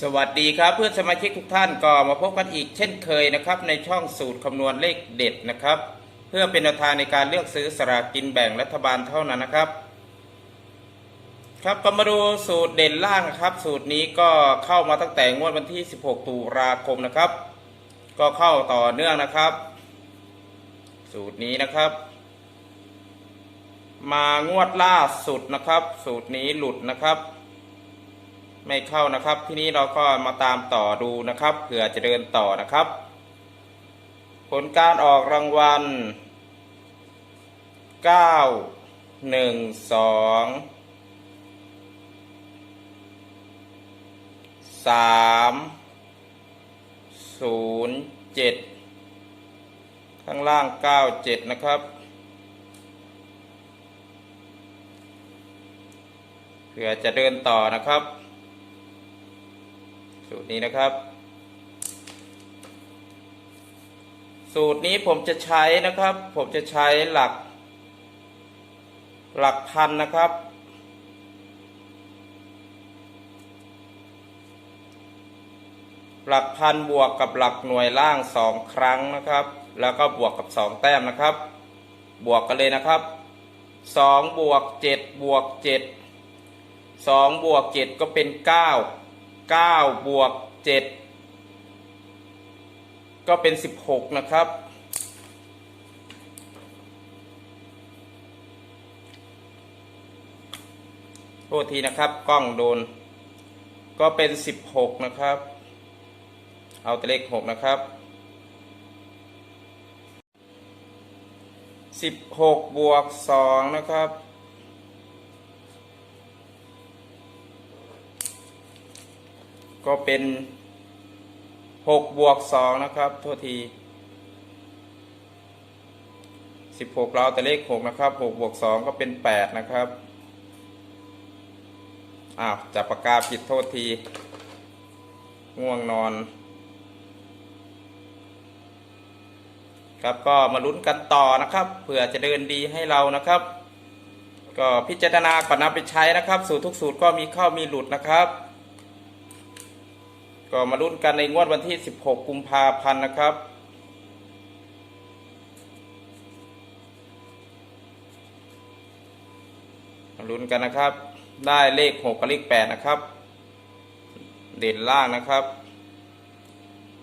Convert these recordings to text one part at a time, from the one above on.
สวัสดีครับเพื่อนสมาชิกทุกท่านก็มาพบกันอีกเช่นเคยนะครับ ในช่องสูตรคำนวณเลขเด็ดนะครับ เพื่อเป็นแนวทางในการเลือกซื้อสลากกินแบ่งรัฐบาลเท่านั้นนะครับ ครับก็มาดูสูตรเด่นล่างนะครับ สูตรนี้ก็เข้ามาตั้งแต่งวดวันที่ 16 ตุลาคมนะครับ ก็เข้าต่อเนื่องนะครับ สูตรนี้นะครับ มางวดล่าสุดนะครับ สูตรนี้หลุดนะครับ ไม่เข้านะครับ ทีนี้เราก็มาตามต่อดูนะครับเผื่อจะเดินต่อนะครับ ผลการออกรางวัลเก้าหนึ่งสองสามศูนย์เจ็ดข้างล่างเก้าเจ็ดนะครับเผื่อจะเดินต่อนะครับ สูตรนี้นะครับ สูตรนี้ผมจะใช้นะครับ ผมจะใช้หลัก หลักพันนะครับ หลักพันบวกกับหลักหน่วยล่างสองครั้งนะครับ แล้วก็บวกกับสองแต้มนะครับ บวกกันเลยนะครับสองบวกเจ็ดบวกเจ็ดสองบวกเจ็ดก็เป็นเก้า เก้าบวกเจ็ดก็เป็นสิบหกนะครับ โทษทีนะครับกล้องโดน ก็เป็นสิบหกนะครับ เอาแต่เลขหกนะครับสิบหกบวกสองนะครับ ก็เป็นหกบวกสองนะครับโทษทีสิบหกเราแต่เลขหกนะครับหกบวกสองก็เป็นแปดนะครับอ้าวจับปากกาผิดโทษที ง่วงนอน ครับก็มาลุ้นกันต่อนะครับเผื่อจะเดินดีให้เรานะครับ ก็พิจารณาก่อนนำไปใช้นะครับ สูตรทุกสูตรก็มีเข้ามีหลุดนะครับ ก็มาลุ้นกันในงวดวันที่ 16 กุมภาพันธ์นะครับ มาลุ้นกันนะครับ ได้เลข 6 กับเลข 8 นะครับ เด่นล่างนะครับ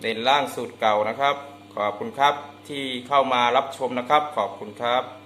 เด่นล่างสูตรเก่านะครับ ขอบคุณครับที่เข้ามารับชมนะครับ ขอบคุณครับ